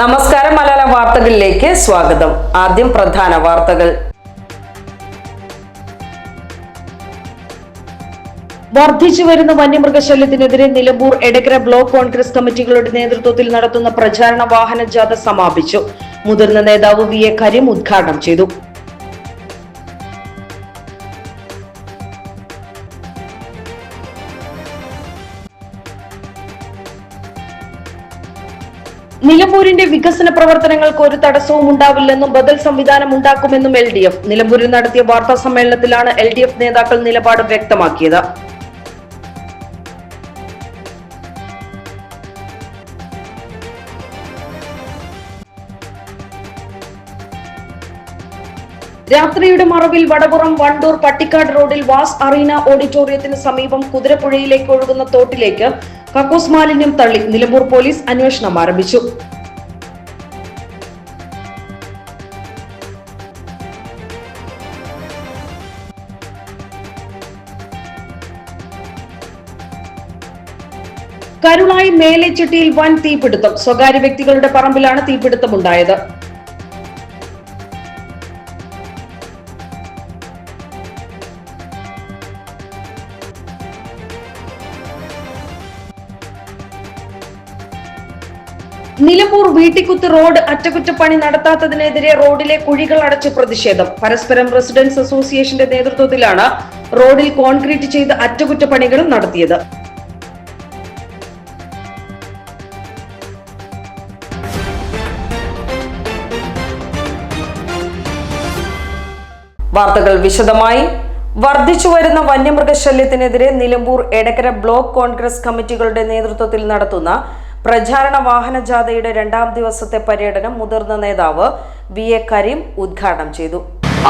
നമസ്കാരം മലയാള വാർത്തകളിലേക്ക് സ്വാഗതം. ആദ്യം പ്രധാന വാർത്തകൾ. വർദ്ധിച്ചു വരുന്ന വന്യമൃഗശല്യത്തിനെതിരെ നിലമ്പൂർ എടക്കര ബ്ലോക്ക് കോൺഗ്രസ് കമ്മിറ്റികളുടെ നേതൃത്വത്തിൽ നടത്തുന്ന പ്രചാരണ വാഹന ജാഥ സമാപിച്ചു. മുതിർന്ന നേതാവ് വി എ കരീം ഉദ്ഘാടനം ചെയ്തു. നിലമ്പൂരിന്റെ വികസന പ്രവർത്തനങ്ങൾക്ക് ഒരു തടസ്സവും ഉണ്ടാവില്ലെന്നും ബദൽ സംവിധാനം ഉണ്ടാക്കുമെന്നും എൽ ഡി എഫ്. നിലമ്പൂരിൽ നടത്തിയ വാർത്താ സമ്മേളനത്തിലാണ് എൽ ഡി എഫ് നേതാക്കൾ നിലപാട് വ്യക്തമാക്കിയത്. രാത്രിയുടെ മറവിൽ വടപുറം വണ്ടൂർ പട്ടിക്കാട് റോഡിൽ വാസ് അറീന ഓഡിറ്റോറിയത്തിന് സമീപം കുതിരപ്പുഴയിലേക്ക് ഒഴുകുന്ന തോട്ടിലേക്ക് കക്കൂസ് മാലിന്യം തള്ളി നിലമ്പൂർ പോലീസ് അന്വേഷണം ആരംഭിച്ചു. കരുളായി മേലെച്ചെട്ടിയിൽ വൻ തീപിടുത്തം. സ്വകാര്യ വ്യക്തികളുടെ പറമ്പിലാണ് തീപിടുത്തമുണ്ടായത്. നിലമ്പൂർ വീട്ടിക്കുത്ത് റോഡ് അറ്റകുറ്റപ്പണി നടത്താത്തതിനെതിരെ റോഡിലെ കുഴികൾ അടച്ച് പ്രതിഷേധം. പരസ്പരം റെസിഡൻസ് അസോസിയേഷന്റെ നേതൃത്വത്തിലാണ് റോഡിൽ കോൺക്രീറ്റ് ചെയ്ത് അറ്റകുറ്റപ്പണികളും നടത്തിയത്. വാർത്തകൾ വിശദമായി. വർദ്ധിച്ചു വരുന്ന വന്യമൃഗശല്യത്തിനെതിരെ നിലമ്പൂർ എടക്കര ബ്ലോക്ക് കോൺഗ്രസ് കമ്മിറ്റികളുടെ നേതൃത്വത്തിൽ നടത്തുന്ന പ്രചാരണ വാഹന ജാഥയുടെ രണ്ടാം ദിവസത്തെ പര്യടനം മുതിർന്ന നേതാവ് വി. എ. കരീം ഉദ്ഘാടനം ചെയ്തു.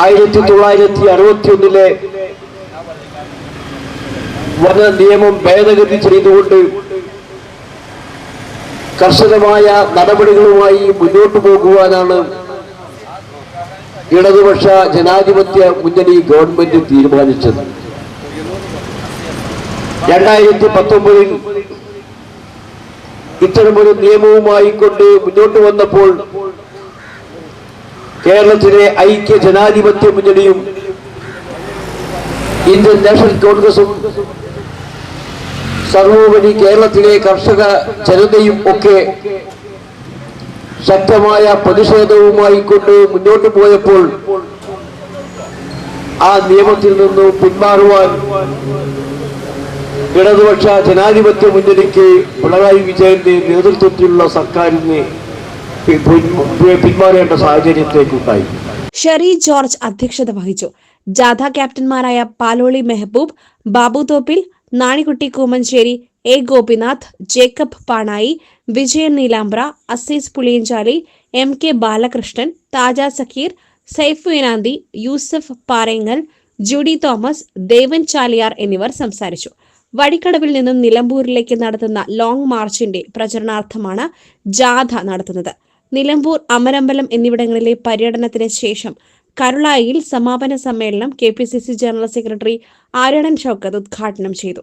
ആയിരത്തി തൊള്ളായിരത്തി അറുപത്തി ഒന്നിലെ വന നിയമം ഭേദഗതി ചെയ്തുകൊണ്ട് കർശനമായ നടപടികളുമായി മുന്നോട്ടു പോകുവാനാണ് ഇടതുപക്ഷ ജനാധിപത്യ മുന്നണി ഗവൺമെന്റ് തീരുമാനിച്ചത്. രണ്ടായിരത്തി പത്തൊമ്പതിൽ ഇത്തരമൊരു നിയമവുമായി കൊണ്ട് മുന്നോട്ട് വന്നപ്പോൾ കേരളത്തിലെ ഐക്യ ജനാധിപത്യ മുന്നണിയും ഇന്ത്യൻ നാഷണൽ കോൺഗ്രസും സർവോപരി കേരളത്തിലെ കർഷക ജനതയും ഒക്കെ ശക്തമായ പ്രതിഷേധവുമായി കൊണ്ട് മുന്നോട്ട് പോയപ്പോൾ ആ നിയമത്തിൽ നിന്നും പിന്മാറുവാൻ ഇടതുപക്ഷ ജനാധിപത്യ മുന്നണിക്ക് പിണറായി വിജയന്റെ നേതൃത്വത്തിലുള്ള സർക്കാരിന് പിന്മാറേണ്ട സാഹചര്യത്തേക്കുണ്ടായി ഷെറി ജോർജ് അധ്യക്ഷത വഹിച്ചു. ജാഥ ക്യാപ്റ്റന്മാരായ Paloli Mehaboob Babu Thoppil Nanikutty Koomancheri A Gopinath Jacob Panayi Vijayan Neelambra Azeez Puliyanchali M K Balakrishnan Thaja Zakir Saifu Inanthi Yusuf Parengal Judy Thomas Devan Chaliyar എന്നിവർ സംസാരിച്ചു. വഴിക്കടവിൽ നിന്നും നിലമ്പൂരിലേക്ക് നടത്തുന്ന ലോങ് മാർച്ചിന്റെ പ്രചരണാർത്ഥമാണ് ജാഥ നടത്തുന്നത്. നിലമ്പൂർ അമരമ്പലം എന്നിവിടങ്ങളിലെ പര്യടനത്തിന് ശേഷം കരുളായിൽ സമാപന സമ്മേളനം K P C C general secretary Aryadan Shoukath ഉദ്ഘാടനം ചെയ്തു.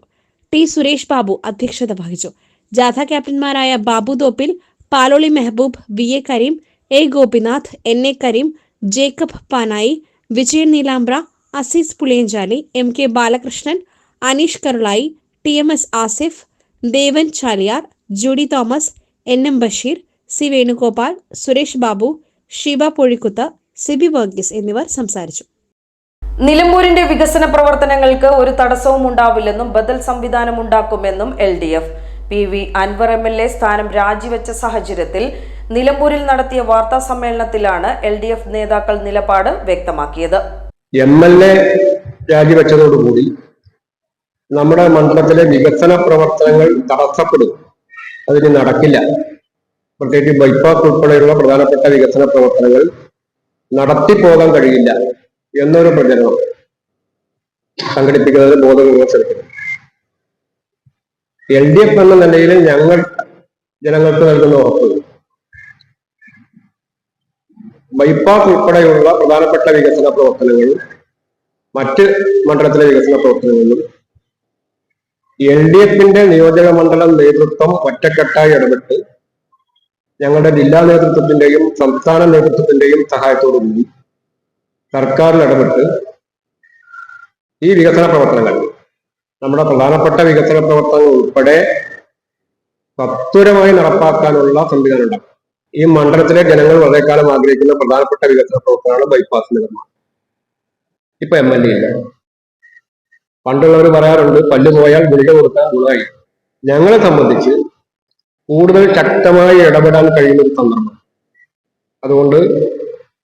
ടി സുരേഷ് ബാബു അധ്യക്ഷത വഹിച്ചു. ജാഥ ക്യാപ്റ്റന്മാരായ Babu Thoppil Paloli Mehaboob V A Kareem A Gopinath N A Kareem Jacob Panayi Vijayan Neelambra Azeez Puliyanchali M K Balakrishnan Aneesh Karulai T M S Asif Devan Chaliyar Judy Thomas N M Basheer C Venugopal Suresh Babu Sheeba Pozhikuth Siby Varghese എന്നിവർ സംസാരിച്ചു. നിലമ്പൂരിന്റെ വികസന പ്രവർത്തനങ്ങൾക്ക് ഒരു തടസ്സവും ഉണ്ടാവില്ലെന്നും ബദൽ സംവിധാനം ഉണ്ടാക്കുമെന്നും L D F. P V Anvar M L A സ്ഥാനം രാജിവെച്ച സാഹചര്യത്തിൽ നിലമ്പൂരിൽ നടത്തിയ വാർത്താ സമ്മേളനത്തിലാണ് എൽ ഡി എഫ് നേതാക്കൾ നിലപാട് വ്യക്തമാക്കിയത്. എം എൽ എ രാജിവെച്ചതോടുകൂടി നമ്മുടെ മണ്ഡലത്തിലെ വികസന പ്രവർത്തനങ്ങൾ തടസ്സപ്പെടും. അതിന് നടക്കില്ല. പ്രത്യേകിച്ച് ബൈപ്പാസ് ഉൾപ്പെടെയുള്ള പ്രധാനപ്പെട്ട വികസന പ്രവർത്തനങ്ങൾ നടത്തിപ്പോകാൻ കഴിയില്ല എന്നൊരു പ്രചരണം സംഘടിപ്പിക്കുന്നത് ബോധവിമർശനത്തിന് എൽ ഡി എഫ് എന്ന നിലയിൽ ഞങ്ങൾ ജനങ്ങൾക്ക് നൽകുന്ന ഉറപ്പ്. ബൈപ്പാസ് ഉൾപ്പെടെയുള്ള പ്രധാനപ്പെട്ട വികസന പ്രവർത്തനങ്ങളും മറ്റ് മണ്ഡലത്തിലെ വികസന പ്രവർത്തനങ്ങളിലും എൽ ഡി എഫിന്റെ നിയോജക മണ്ഡലം നേതൃത്വം ഒറ്റക്കെട്ടായി ഇടപെട്ട് ഞങ്ങളുടെ ജില്ലാ നേതൃത്വത്തിന്റെയും സംസ്ഥാന നേതൃത്വത്തിന്റെയും സഹായത്തോടുകൂടി സർക്കാരിൽ ഇടപെട്ട് ഈ വികസന പ്രവർത്തനങ്ങൾ നമ്മുടെ പ്രധാനപ്പെട്ട വികസന പ്രവർത്തനങ്ങൾ ഉൾപ്പെടെ സത്വരമായി നടപ്പാക്കാനുള്ള സംവിധാനം ഉണ്ടാക്കും ഈ മണ്ഡലത്തിലെ ജനങ്ങൾ വളരെക്കാലം ആഗ്രഹിക്കുന്ന പ്രധാനപ്പെട്ട വികസന പ്രവർത്തനമാണ് ബൈപ്പാസ് നിർമ്മാണം ഇപ്പൊ എം എൽ എ ഇല്ല പണ്ടുള്ളവർ പറയാറുണ്ട് പല്ല് പോയാൽ ഗുളിക കൊടുത്താൽ ഗുണമായി ഞങ്ങളെ സംബന്ധിച്ച് കൂടുതൽ ശക്തമായി ഇടപെടാൻ കഴിയുന്ന ഒരു സന്ദർഭം. അതുകൊണ്ട്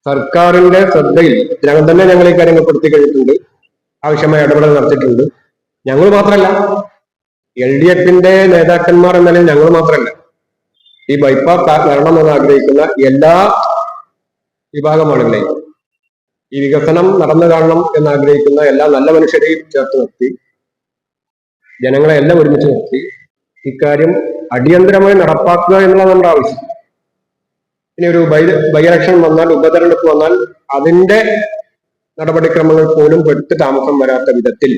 സർക്കാരിന്റെ ശ്രദ്ധയിൽ ഞങ്ങൾ തന്നെ ഞങ്ങൾ ഈ കാര്യങ്ങൾ പെടുത്തി കഴിഞ്ഞിട്ടുണ്ട്. ആവശ്യമായ ഇടപെടൽ നടത്തിയിട്ടുണ്ട്. ഞങ്ങൾ മാത്രമല്ല എൽ ഡി എഫിന്റെ നേതാക്കന്മാർ എന്നാലും ഞങ്ങൾ മാത്രമല്ല ഈ ബൈപ്പാസ് വരണമെന്ന് ആഗ്രഹിക്കുന്ന എല്ലാ വിഭാഗം ഈ വികസനം നടന്നു കാണണം എന്നാഗ്രഹിക്കുന്ന എല്ലാ നല്ല മനുഷ്യരെയും ചേർത്ത് നിർത്തി ജനങ്ങളെ എല്ലാം ഒരുമിച്ച് നിർത്തി ഇക്കാര്യം അടിയന്തരമായി നടപ്പാക്കുക എന്നുള്ളത് നമ്മുടെ ആവശ്യം. ഇനി ഒരു ബൈ ബൈ ഇലക്ഷൻ വന്നാൽ ഉപതെരഞ്ഞെടുപ്പ് വന്നാൽ അതിന്റെ നടപടിക്രമങ്ങൾ പോലും പെട്ട് താമസം വരാത്ത വിധത്തിൽ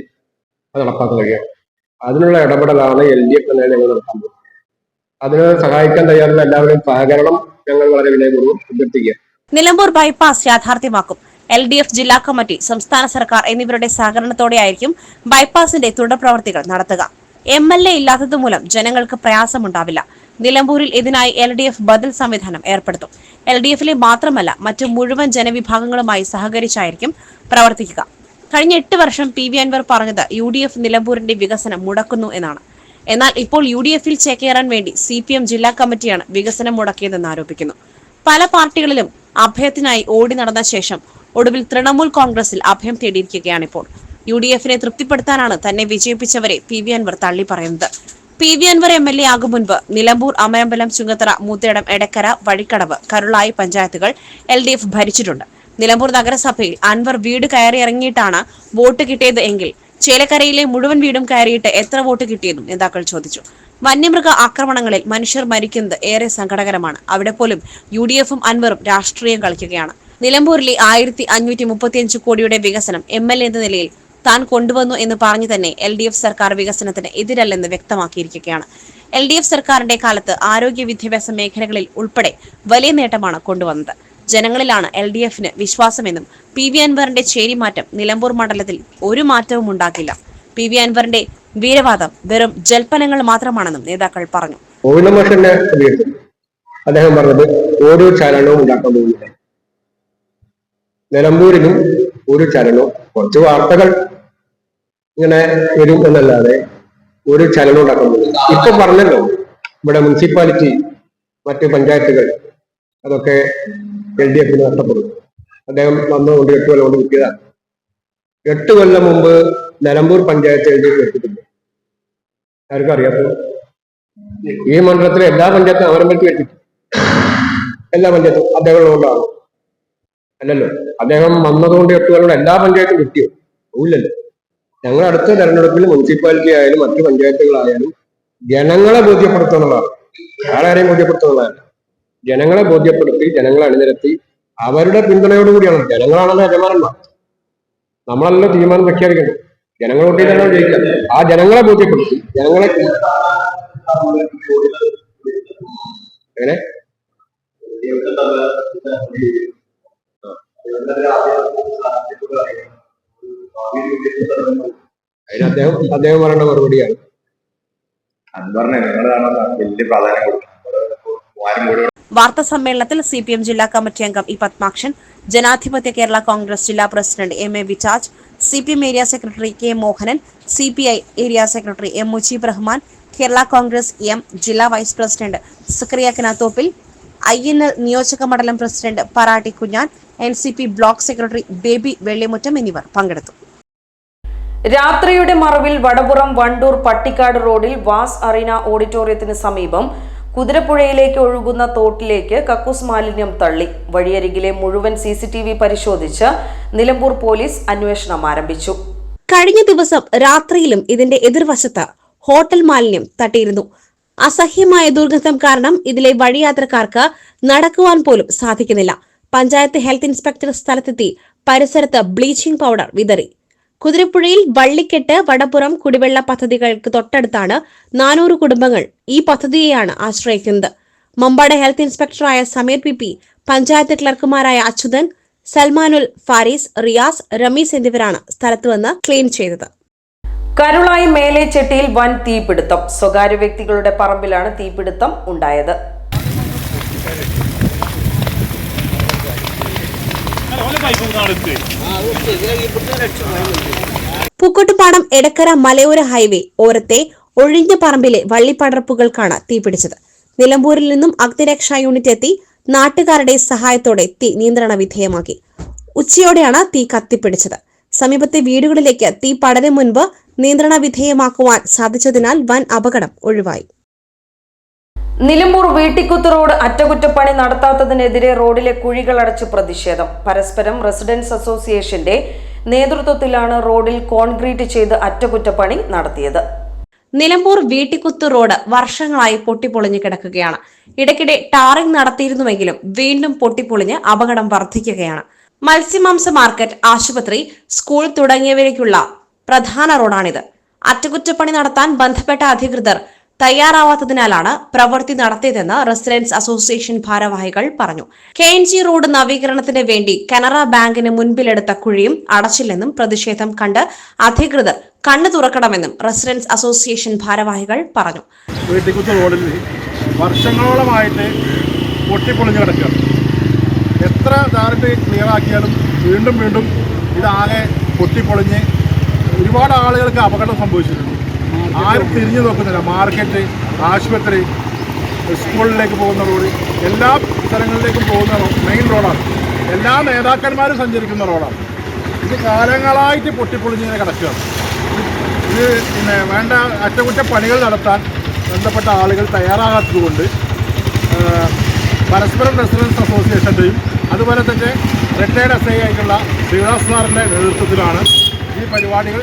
അത് നടപ്പാക്കുക അതിനുള്ള ഇടപെടലാണ് എൽ ഡി എഫ് തന്നെ ഞങ്ങൾ നടത്തുന്നത് അതിന് സഹായിക്കാൻ തയ്യാറുള്ള എല്ലാവരും സഹകരണം ഞങ്ങൾ വളരെ വിനയപൂർവം അഭ്യർത്ഥിക്കുക നിലമ്പൂർ ബൈപ്പാസ് യാഥാർത്ഥ്യമാക്കും. എൽ ഡി എഫ് ജില്ലാ കമ്മിറ്റി സംസ്ഥാന സർക്കാർ എന്നിവരുടെ സഹകരണത്തോടെയായിരിക്കും ബൈപ്പാസിന്റെ തുടർപ്രവർത്തികൾ നടത്തുക. എം എൽ എ ഇല്ലാത്തതുമൂലം ജനങ്ങൾക്ക് പ്രയാസമുണ്ടാവില്ല. നിലമ്പൂരിൽ ഇതിനായി എൽ ഡി എഫ് ബദൽ സംവിധാനം ഏർപ്പെടുത്തും. എൽ ഡി എഫിലെ മാത്രമല്ല മറ്റു മുഴുവൻ ജനവിഭാഗങ്ങളുമായി സഹകരിച്ചായിരിക്കും പ്രവർത്തിക്കുക. കഴിഞ്ഞ എട്ട് വർഷം പി വി അൻവർ പറഞ്ഞത് യു ഡി എഫ് നിലമ്പൂരിന്റെ വികസനം മുടക്കുന്നു എന്നാണ്. എന്നാൽ ഇപ്പോൾ യു ഡി എഫിൽ ചേക്കേറാൻ വേണ്ടി സി പി എം ജില്ലാ കമ്മിറ്റിയാണ് വികസനം മുടക്കിയതെന്ന് ആരോപിക്കുന്നു. പല പാർട്ടികളിലും അഭയത്തിനായി ഓടി നടന്ന ശേഷം ഒടുവിൽ തൃണമൂൽ കോൺഗ്രസിൽ അഭയം തേടിയിരിക്കുകയാണിപ്പോൾ യു ഡി എഫിനെ തൃപ്തിപ്പെടുത്താനാണ് തന്നെ വിജയിപ്പിച്ചവരെ പി വി അൻവർ തള്ളി പറയുന്നത് P V Anvar M L A ആകും മുൻപ് നിലമ്പൂർ അമയമ്പലം ചുങ്കത്തറ മൂത്തേടം എടക്കര വഴിക്കടവ് കരുളായി പഞ്ചായത്തുകൾ എൽ ഡി എഫ് ഭരിച്ചിട്ടുണ്ട്. നിലമ്പൂർ നഗരസഭയിൽ അൻവർ വീട് കയറിയിറങ്ങിയിട്ടാണ് വോട്ട് കിട്ടിയത് എങ്കിൽ ചേലക്കരയിലെ മുഴുവൻ വീടും കയറിയിട്ട് എത്ര വോട്ട് കിട്ടിയെന്നും നേതാക്കൾ ചോദിച്ചു. വന്യമൃഗ ആക്രമണങ്ങളിൽ മനുഷ്യർ മരിക്കുന്നത് ഏറെ സങ്കടകരമാണ്. അവിടെ പോലും യു ഡി എഫും അൻവറും രാഷ്ട്രീയം കളിക്കുകയാണ്. നിലമ്പൂരിലെ ആയിരത്തി അഞ്ഞൂറ്റി മുപ്പത്തിയഞ്ച് കോടിയുടെ വികസനം എം എൽ എ എന്ന നിലയിൽ താൻ കൊണ്ടുവന്നു എന്ന് പറഞ്ഞു തന്നെ എൽ ഡി എഫ് സർക്കാർ വികസനത്തിന് എതിരല്ലെന്ന് വ്യക്തമാക്കിയിരിക്കുകയാണ്. എൽ ഡി എഫ് സർക്കാരിന്റെ കാലത്ത് ആരോഗ്യ വിദ്യാഭ്യാസ മേഖലകളിൽ ഉൾപ്പെടെ വലിയ നേട്ടമാണ് കൊണ്ടുവന്നത്. ജനങ്ങളിലാണ് എൽ ഡി എഫിന് വിശ്വാസമെന്നും പി വി അൻവറിന്റെ ചേരിമാറ്റം നിലമ്പൂർ മണ്ഡലത്തിൽ ഒരു മാറ്റവും ഉണ്ടാക്കില്ല. പി വി അൻവറിന്റെ വീരവാദം വെറും ജൽപ്പനങ്ങൾ മാത്രമാണെന്നും നേതാക്കൾ പറഞ്ഞു. അദ്ദേഹം പറഞ്ഞത് ഓരോ ചലനവും ഉണ്ടാക്കാൻ പോകുന്നില്ല. നിലമ്പൂരിലും ഒരു ചലനവും കുറച്ച് വാർത്തകൾ ഇങ്ങനെ വരും എന്നല്ലാതെ ഒരു ചലനം ഉണ്ടാക്കാൻ ഇപ്പൊ പറഞ്ഞല്ലോ ഇവിടെ മുനിസിപ്പാലിറ്റി മറ്റ് പഞ്ചായത്തുകൾ അതൊക്കെ എൽ ഡി എഫിന് നഷ്ടപ്പെടും. അദ്ദേഹം വന്നുകൊണ്ട് എട്ട് കൊല്ലം കൊണ്ട് കിട്ടിയതാണ്. എട്ട് കൊല്ലം മുമ്പ് Nilambur panchayat L D F എത്തിയിട്ടുണ്ട് ആർക്കും ഈ മണ്ഡലത്തിലെ എല്ലാ പഞ്ചായത്തും അവരമ്പലത്തിൽ എല്ലാ പഞ്ചായത്തും അദ്ദേഹം ഉള്ളതുകൊണ്ടാണ്. അല്ലല്ലോ. അദ്ദേഹം വന്നതുകൊണ്ട് എട്ടുകാരോട് എല്ലാ പഞ്ചായത്തും കിട്ടിയോ ഇല്ലല്ലോ ഞങ്ങൾ അടുത്ത തെരഞ്ഞെടുപ്പിൽ മുനിസിപ്പാലിറ്റി ആയാലും മറ്റു പഞ്ചായത്തുകളായാലും ജനങ്ങളെ ബോധ്യപ്പെടുത്തുന്നതാണ് ബോധ്യപ്പെടുത്തുന്നതാണ് ആരെയും ബോധ്യപ്പെടുത്തുന്നതല്ല ജനങ്ങളെ ബോധ്യപ്പെടുത്തി ജനങ്ങളെ അണിനിരത്തി അവരുടെ പിന്തുണയോടുകൂടിയാണ് ജനങ്ങളാണല്ലോ യജമാനന്മാർ. നമ്മളല്ലോ തീരുമാനം പ്രഖ്യാപിക്കേണ്ടത്. ജനങ്ങൾ ജയിക്കാം ആ ജനങ്ങളെ ബോധ്യപ്പെടുത്തി ജനങ്ങളെ എങ്ങനെ? അതിന് അദ്ദേഹം അദ്ദേഹം പറയേണ്ട മറുപടിയാണ്. അൻവറിനെ നിങ്ങളാണ് വലിയ പ്രാധാന്യം കൊടുക്കുന്നത് വാർത്താ സമ്മേളനത്തിൽ സി പി എം ജില്ലാ കമ്മിറ്റി അംഗം ഇ പത്മാക്ഷൻ ജനാധിപത്യ കേരള കോൺഗ്രസ് ജില്ലാ president M A Vichaj C P M area secretary K Mohanan C P I area secretary M Mujeeb Rahman Kerala Congress M ജില്ലാ vice president Zakariya Kanathoppil I N L നിയോജക മണ്ഡലം president Paratti Kunjan N C P block secretary Baby Vellimuttam എന്നിവർ പങ്കെടുത്തു. രാത്രിയുടെ മറവിൽ വടപുറം വണ്ടൂർ പട്ടിക്കാട് റോഡിൽ was arena ഓഡിറ്റോറിയത്തിന് സമീപം കുതിരപ്പുഴയിലേക്ക് ഒഴുകുന്ന തോട്ടിലേക്ക് കക്കൂസ് മാലിന്യം തള്ളി. വഴിയരികിലെ മുഴുവൻ സി സി ടി വി പരിശോധിച്ച് നിലമ്പൂർ പോലീസ് അന്വേഷണം ആരംഭിച്ചു. കഴിഞ്ഞ ദിവസം രാത്രിയിലും ഇതിന്റെ എതിർവശത്ത് ഹോട്ടൽ മാലിന്യം തട്ടിയിരുന്നു. അസഹ്യമായ ദുർഗന്ധം കാരണം ഇതിലെ വഴിയാത്രക്കാർക്ക് നടക്കുവാൻ പോലും സാധിക്കുന്നില്ല. പഞ്ചായത്ത് ഹെൽത്ത് ഇൻസ്പെക്ടർ സ്ഥലത്തെത്തി പരിസരത്ത് ബ്ലീച്ചിംഗ് പൗഡർ വിതറി. കുതിരപ്പുഴയിൽ വള്ളിക്കെട്ട് വടപ്പുറം കുടിവെള്ള പദ്ധതികൾക്ക് തൊട്ടടുത്താണ് നാനൂറ് കുടുംബങ്ങൾ ഈ പദ്ധതിയെയാണ് ആശ്രയിക്കുന്നത്. മമ്പാട് ഹെൽത്ത് ഇൻസ്പെക്ടറായ സമീർ പി പി പഞ്ചായത്ത് ക്ലർക്കുമാരായ അച്യുതൻ സൽമാനുൽ ഫാരീസ് റിയാസ് റമീസ് എന്നിവരാണ് സ്ഥലത്ത് വന്ന് ക്ലീൻ ചെയ്തത്. കരുളായി മേലേച്ചെട്ടിയിൽ വൻ തീപിടുത്തം. സ്വകാര്യ വ്യക്തികളുടെ പറമ്പിലാണ് തീപിടുത്തം ഉണ്ടായത്. പൂക്കോട്ടുപാടം എടക്കര മലയോര ഹൈവേ ഓരത്തെ ഒഴിഞ്ഞ പറമ്പിലെ വള്ളിപ്പടർപ്പുകൾക്കാണ് തീപിടിച്ചത് നിലമ്പൂരിൽ നിന്നും അഗ്നിരക്ഷാ യൂണിറ്റ് എത്തി നാട്ടുകാരുടെ സഹായത്തോടെ തീ നിയന്ത്രണ വിധേയമാക്കി. ഉച്ചയോടെയാണ് തീ കത്തിപ്പിടിച്ചത്. സമീപത്തെ വീടുകളിലേക്ക് തീ പടരും മുൻപ് നിയന്ത്രണ വിധേയമാക്കുവാൻ സാധിച്ചതിനാൽ വൻ അപകടം ഒഴിവായി. നിലമ്പൂർ വീട്ടിക്കുത്ത് റോഡ് അറ്റകുറ്റപ്പണി നടത്താത്തതിനെതിരെ റോഡിലെ കുഴികൾ അടച്ച് പ്രതിഷേധം. പരസ്പരം റെസിഡൻസ് അസോസിയേഷന്റെ നേതൃത്വത്തിലാണ് റോഡിൽ കോൺക്രീറ്റ് ചെയ്ത് അറ്റകുറ്റപ്പണി നടത്തിയത്. നിലമ്പൂർ വീട്ടിക്കുത്ത് റോഡ് വർഷങ്ങളായി പൊട്ടിപ്പൊളിഞ്ഞു കിടക്കുകയാണ്. ഇടയ്ക്കിടെ ടാറിംഗ് നടത്തിയിരുന്നുവെങ്കിലും വീണ്ടും പൊട്ടിപ്പൊളിഞ്ഞ് അപകടം വർദ്ധിക്കുകയാണ്. മത്സ്യമാംസ മാർക്കറ്റ് ആശുപത്രി സ്കൂൾ തുടങ്ങിയവയിലേക്കുള്ള പ്രധാന റോഡാണിത്. അറ്റകുറ്റപ്പണി നടത്താൻ ബന്ധപ്പെട്ട അധികൃതർ തയ്യാറാവാത്തതിനാലാണ് പ്രവൃത്തി നടത്തിയതെന്ന് റെസിഡൻസ് അസോസിയേഷൻ ഭാരവാഹികൾ പറഞ്ഞു. കെ എൻ ജി റോഡ് നവീകരണത്തിന് വേണ്ടി കനറ ബാങ്കിന് മുൻപിലെടുത്ത കുഴിയും അടച്ചില്ലെന്നും പ്രതിഷേധം കണ്ട് അധികൃതർ കണ്ണു തുറക്കണമെന്നും റെസിഡൻസ് അസോസിയേഷൻ ഭാരവാഹികൾ പറഞ്ഞു. റോഡിൽ വർഷങ്ങളോളമായിട്ട് പൊട്ടിപ്പൊളിഞ്ഞ് കിടക്കുകയാണ്. എത്ര ധാരട്ട് ക്ലിയറാക്കിയാലും വീണ്ടും വീണ്ടും ഇതാകെ പൊട്ടിപ്പൊളിഞ്ഞ് ഒരുപാട് ആളുകൾക്ക് അപകടം സംഭവിച്ചിട്ടുണ്ട്. ആരും തിരിഞ്ഞു നോക്കുന്നില്ല. മാർക്കറ്റ് ആശുപത്രി സ്കൂളിലേക്ക് പോകുന്ന റോഡ് എല്ലാ സ്ഥലങ്ങളിലേക്കും പോകുന്ന മെയിൻ റോഡാണ്. എല്ലാ നേതാക്കന്മാരും സഞ്ചരിക്കുന്ന റോഡാണ്. ഇത് കാലങ്ങളായിട്ട് പൊട്ടിപ്പൊളിഞ്ഞിങ്ങനെ കിടക്കുകയാണ്. ഇത് പിന്നെ വേണ്ട അറ്റകുറ്റപ്പണികൾ നടത്താൻ ബന്ധപ്പെട്ട ആളുകൾ തയ്യാറാകാത്തതുകൊണ്ട് പരസ്പരം റെസിഡൻസ് അസോസിയേഷന്റെയും അതുപോലെ തന്നെ റിട്ടയർഡ് എസ് ഐ ആയിട്ടുള്ള ശ്രീനിവാസ് സാറിന്റെ നേതൃത്വത്തിലാണ് ഈ പരിപാടികൾ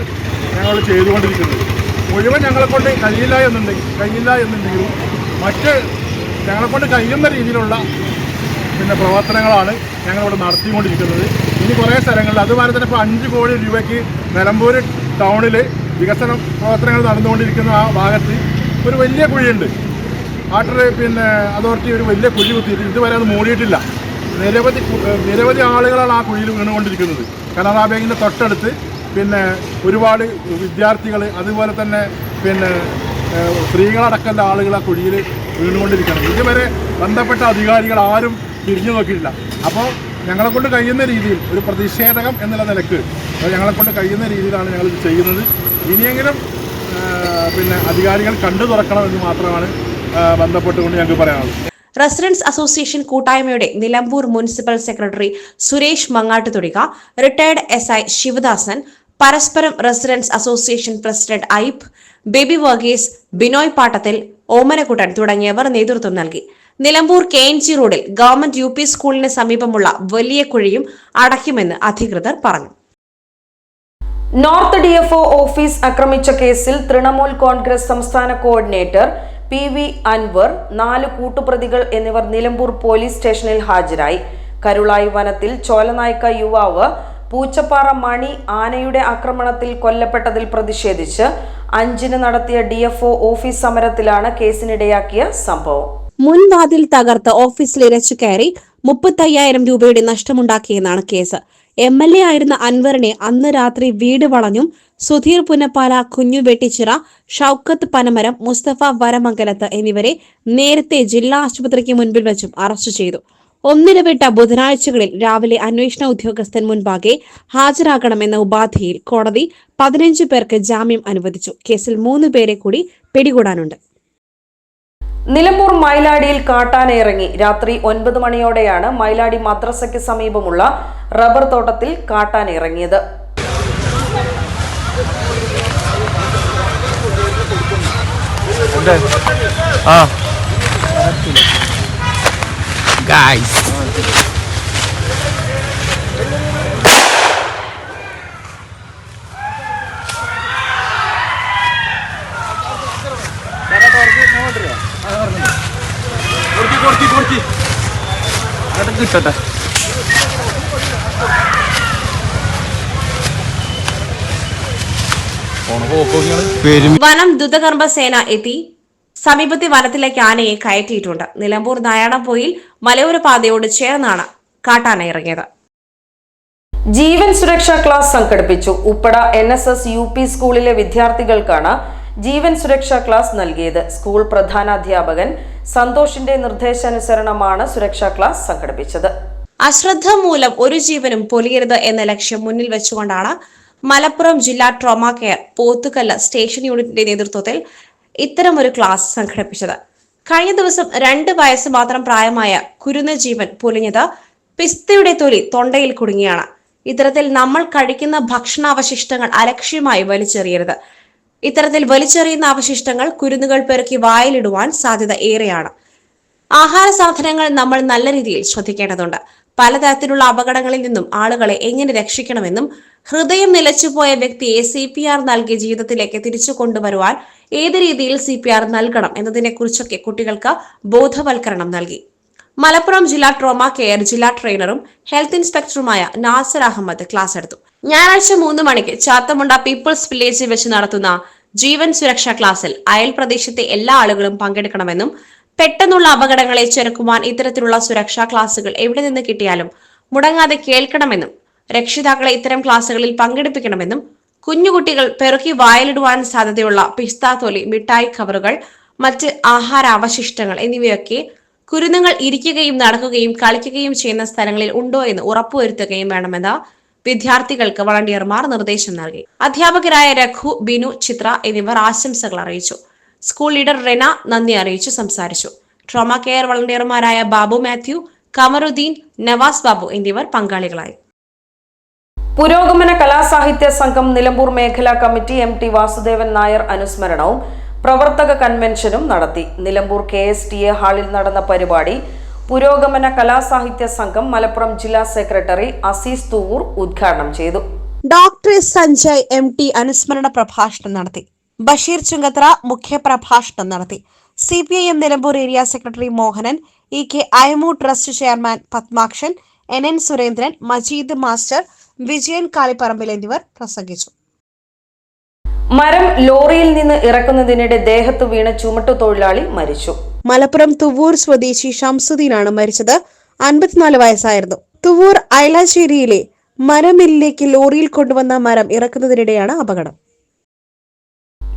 ഞങ്ങൾ ചെയ്തുകൊണ്ടിരിക്കുന്നത്. മുഴുവൻ ഞങ്ങളെക്കൊണ്ട് കഴിയില്ല എന്നുണ്ടെങ്കിൽ കഴിയില്ല എന്നുണ്ടെങ്കിലും മറ്റ് ഞങ്ങളെക്കൊണ്ട് കഴിയുന്ന രീതിയിലുള്ള പിന്നെ പ്രവർത്തനങ്ങളാണ് ഞങ്ങളിവിടെ നടത്തിക്കൊണ്ടിരിക്കുന്നത്. ഇനി കുറേ സ്ഥലങ്ങളിൽ അതുപോലെ തന്നെ ഇപ്പോൾ അഞ്ച് കോടി രൂപയ്ക്ക് നിലമ്പൂർ ടൗണിൽ വികസന പ്രവർത്തനങ്ങൾ നടന്നുകൊണ്ടിരിക്കുന്ന ആ ഭാഗത്ത് ഒരു വലിയ കുഴിയുണ്ട്. വാട്ടർ പിന്നെ അതോറിറ്റി ഒരു വലിയ കുഴി കുത്തിയിട്ട് ഇതുവരെ അത് മൂടിയിട്ടില്ല. നിരവധി നിരവധി ആളുകളാണ് ആ കുഴിയിൽ വീണുകൊണ്ടിരിക്കുന്നത്. കനറാ ബാങ്കിന്റെ തൊട്ടടുത്ത് പിന്നെ ഒരുപാട് വിദ്യാർത്ഥികൾ അതുപോലെ തന്നെ പിന്നെ സ്ത്രീകളടക്കമുള്ള ആളുകൾ ആ കുഴിയിൽ വീണുകൊണ്ടിരിക്കണം ഇതുവരെ ബന്ധപ്പെട്ട അധികാരികൾ ആരും തിരിഞ്ഞു നോക്കിയിട്ടില്ല. അപ്പോൾ ഞങ്ങളെ കൊണ്ട് കഴിയുന്ന രീതിയിൽ ഒരു പ്രതിഷേധകം എന്നുള്ള നിലയ്ക്ക് ഞങ്ങളെ കൊണ്ട് കഴിയുന്ന രീതിയിലാണ് ഞങ്ങൾ ഇത് ചെയ്യുന്നത്. ഇനിയെങ്കിലും പിന്നെ അധികാരികൾ കണ്ടു തുറക്കണം എന്ന് മാത്രമാണ് ബന്ധപ്പെട്ടുകൊണ്ട് ഞങ്ങൾക്ക് പറയാനുള്ളത്. റെസിഡൻസ് അസോസിയേഷൻ കൂട്ടായ്മയുടെ Nilambur municipal secretary Suresh Mangattuthodika retired S I Sivadasan പരസ്പരം residence association president Ipe Baby Varghese Binoy Pattathil Omanakuttan തുടങ്ങിയവർ നേതൃത്വം നൽകി. നിലമ്പൂർ കെ എൻ ജി റോഡിൽ ഗവൺമെന്റ് യു പി സ്കൂളിന് സമീപമുള്ള വലിയ കുഴിയും അടയ്ക്കുമെന്ന് അധികൃതർ പറഞ്ഞു. നോർത്ത് ഡി എഫ് ഓഫീസ് ആക്രമിച്ച കേസിൽ തൃണമൂൽ കോൺഗ്രസ് സംസ്ഥാന കോർഡിനേറ്റർ പി വി അൻവർ നാല് കൂട്ടുപ്രതികൾ എന്നിവർ നിലമ്പൂർ പോലീസ് സ്റ്റേഷനിൽ ഹാജരായി. കരുളായി വനത്തിൽ ചോലനായ്ക്ക യുവാവ് പൂച്ചപ്പാറ മണി ആനയുടെ ആക്രമണത്തിൽ കൊല്ലപ്പെട്ടതിൽ പ്രതിഷേധിച്ച് അഞ്ചിന് നടത്തിയ ഡി ഓഫീസ് സമരത്തിലാണ് കേസിനിടയാക്കിയ സംഭവം. മുൻവാതിൽ തകർത്ത് ഓഫീസിൽ ഇരച്ചു കയറി മുപ്പത്തയ്യായിരം രൂപയുടെ നഷ്ടമുണ്ടാക്കിയെന്നാണ് കേസ്. എം എൽ എ ആയിരുന്ന അൻവറിനെ അന്ന് രാത്രി വീട് വളഞ്ഞും സുധീർ പുന്നപ്പാല കുഞ്ഞു വെട്ടിച്ചിറ ഷൌക്കത്ത് പനമരം മുസ്തഫ വരമംഗലത്ത് എന്നിവരെ നേരത്തെ ജില്ലാ ആശുപത്രിക്ക് മുൻപിൽ വെച്ചും അറസ്റ്റ് ചെയ്തു. ഒന്നിടവിട്ട ബുധനാഴ്ചകളിൽ രാവിലെ അന്വേഷണ ഉദ്യോഗസ്ഥൻ മുൻപാകെ ഹാജരാകണമെന്ന ഉപാധിയിൽ കോടതി പതിനഞ്ച് പേർക്ക് ജാമ്യം അനുവദിച്ചു. കേസിൽ മൂന്ന് പേരെ കൂടി പിടികൂടാനുണ്ട്. നിലമ്പൂർ മൈലാടിയിൽ കാട്ടാന ഇറങ്ങി രാത്രി ഒൻപത് മണിയോടെയാണ് മൈലാടി മദ്രസയ്ക്ക് സമീപമുള്ള റബ്ബർ തോട്ടത്തിൽ കാട്ടാന ഇറങ്ങിയത് വനം ദ്രുതകർമ്മ സേന എത്തി. സമീപത്തെ വനത്തിലേക്ക് ആനയെ കയറ്റിയിട്ടുണ്ട്. നിലമ്പൂർ നായാണപ്പോയിൽ മലയോര പാതയോട് ചേർന്നാണ് കാട്ടാന ഇറങ്ങിയത്. ജീവൻ സുരക്ഷാ ക്ലാസ് സംഘടിപ്പിച്ചു. Uppada N S S U P സ്കൂളിലെ വിദ്യാർത്ഥികൾക്കാണ് ജീവൻ സുരക്ഷാ ക്ലാസ് നൽകിയത്. സ്കൂൾ പ്രധാനാധ്യാപകൻ സന്തോഷിന്റെ നിർദ്ദേശാനുസരണമാണ് സുരക്ഷാ ക്ലാസ് സംഘടിപ്പിച്ചത്. അശ്രദ്ധ മൂലം ഒരു ജീവനും പൊലിയരുത് എന്ന ലക്ഷ്യം മുന്നിൽ വെച്ചുകൊണ്ടാണ് മലപ്പുറം ജില്ലാ ട്രോമ കെയർ പോത്തുകല്ല് സ്റ്റേഷൻ യൂണിറ്റിന്റെ നേതൃത്വത്തിൽ ഇത്തരമൊരു ക്ലാസ് സംഘടിപ്പിച്ചത്. കഴിഞ്ഞ ദിവസം രണ്ട് വയസ്സ് മാത്രം പ്രായമായ കുരുന്ന ജീവൻ പൊലിഞ്ഞത് പിസ്തയുടെ തൊലി തൊണ്ടയിൽ കുടുങ്ങിയാണ്. ഇത്തരത്തിൽ നമ്മൾ കഴിക്കുന്ന ഭക്ഷണാവശിഷ്ടങ്ങൾ അലക്ഷ്യമായി വലിച്ചെറിയരുത്. ഇത്തരത്തിൽ വലിച്ചെറിയുന്ന അവശിഷ്ടങ്ങൾ കുരുന്നുകൾ പെറുക്കി വായിലിടുവാൻ സാധ്യത ഏറെയാണ്. ആഹാര സാധനങ്ങൾ നമ്മൾ നല്ല രീതിയിൽ ശ്രദ്ധിക്കേണ്ടതുണ്ട്. പലതരത്തിലുള്ള അപകടങ്ങളിൽ നിന്നും ആളുകളെ എങ്ങനെ രക്ഷിക്കണമെന്നും ഹൃദയം നിലച്ചുപോയ വ്യക്തിയെ സി പി ആർ നൽകി ജീവിതത്തിലേക്ക് തിരിച്ചു കൊണ്ടുവരുവാൻ ഏത് രീതിയിൽ സി പി ആർ നൽകണം എന്നതിനെ കുറിച്ചൊക്കെ കുട്ടികൾക്ക് ബോധവൽക്കരണം നൽകി. മലപ്പുറം ജില്ലാ ട്രോമ കെയർ ജില്ലാ ട്രെയിനറും ഹെൽത്ത് ഇൻസ്പെക്ടറുമായ നാസർ അഹമ്മദ് ക്ലാസ് എടുത്തു. ഞായറാഴ്ച മൂന്ന് മണിക്ക് ചാത്തമുണ്ട പീപ്പിൾസ് വില്ലേജിൽ വെച്ച് നടത്തുന്ന ജീവൻ സുരക്ഷാ ക്ലാസ്സിൽ അയൽ പ്രദേശത്തെ എല്ലാ ആളുകളും പങ്കെടുക്കണമെന്നും പെട്ടെന്നുള്ള അപകടങ്ങളെ ചെറുക്കുവാൻ ഇത്തരത്തിലുള്ള സുരക്ഷാ ക്ലാസുകൾ എവിടെ നിന്ന് കിട്ടിയാലും മുടങ്ങാതെ കേൾക്കണമെന്നും രക്ഷിതാക്കളെ ഇത്തരം ക്ലാസുകളിൽ പങ്കെടുപ്പിക്കണമെന്നും കുഞ്ഞുകുട്ടികൾ പെറുക്കി വായലിടുവാൻ സാധ്യതയുള്ള പിസ്ത തൊലി മിഠായി കവറുകൾ മറ്റ് ആഹാര അവശിഷ്ടങ്ങൾ എന്നിവയൊക്കെ കുരുന്നുകൾ ഇരിക്കുകയും നടക്കുകയും കളിക്കുകയും ചെയ്യുന്ന സ്ഥലങ്ങളിൽ ഉണ്ടോ എന്ന് ഉറപ്പുവരുത്തുകയും വേണമെന്ന് വിദ്യാർത്ഥികൾക്ക് വളണ്ടിയർമാർ നിർദ്ദേശം നൽകി. അധ്യാപകരായ രഘു ബിനു ചിത്ര എന്നിവർ ആശംസകൾ അറിയിച്ചു. സ്കൂൾ ലീഡർ റെന നന്ദി അറിയിച്ചു സംസാരിച്ചു. ട്രോമ കെയർ വളണ്ടിയർമാരായ ബാബു മാത്യു കമറുദ്ദീൻ നവാസ് ബാബു എന്നിവർ പങ്കാളികളായി. പുരോഗമന കലാസാഹിത്യ സംഘം നിലമ്പൂർ മേഖലാ committee M T Vasudevan Nair അനുസ്മരണവും പ്രവർത്തക കൺവെൻഷനും നടത്തി. Nilambur K S T A ഹാളിൽ നടന്ന പരിപാടി പുരോഗമന കലാസാഹിത്യ സംഘം മലപ്പുറം ജില്ലാ സെക്രട്ടറി അസീസ് തൂവൂർ ഉദ്ഘാടനം ചെയ്തു. ഡോക്ടർ സഞ്ജയ് എം ടി അനുസ്മരണ പ്രഭാഷണം നടത്തി. ബഷീർ ചുങ്കത്ര മുഖ്യപ്രഭാഷണം നടത്തി. C P I M Nilambur area secretary Mohanan E K Ayamu trust chairman Padmakshan N N Surendran Majeed master Vijayan Kalipparambil എന്നിവർ പ്രസംഗിച്ചു. മരം ലോറിയിൽ നിന്ന് ഇറക്കുന്നതിനിടെ ദേഹത്ത് വീണ ചുമട്ടു തൊഴിലാളി മരിച്ചു. മലപ്പുറം തുവൂർ സ്വദേശി ഷംസുദ്ദീനാണ് മരിച്ചത്. അൻപത്തിനാല് വയസ്സായിരുന്നു. തുവൂർ അയലാശ്ശേരിയിലെ മരമില്ലിലേക്ക് ലോറിയിൽ കൊണ്ടുവന്ന മരം ഇറക്കുന്നതിനിടെയാണ് അപകടം.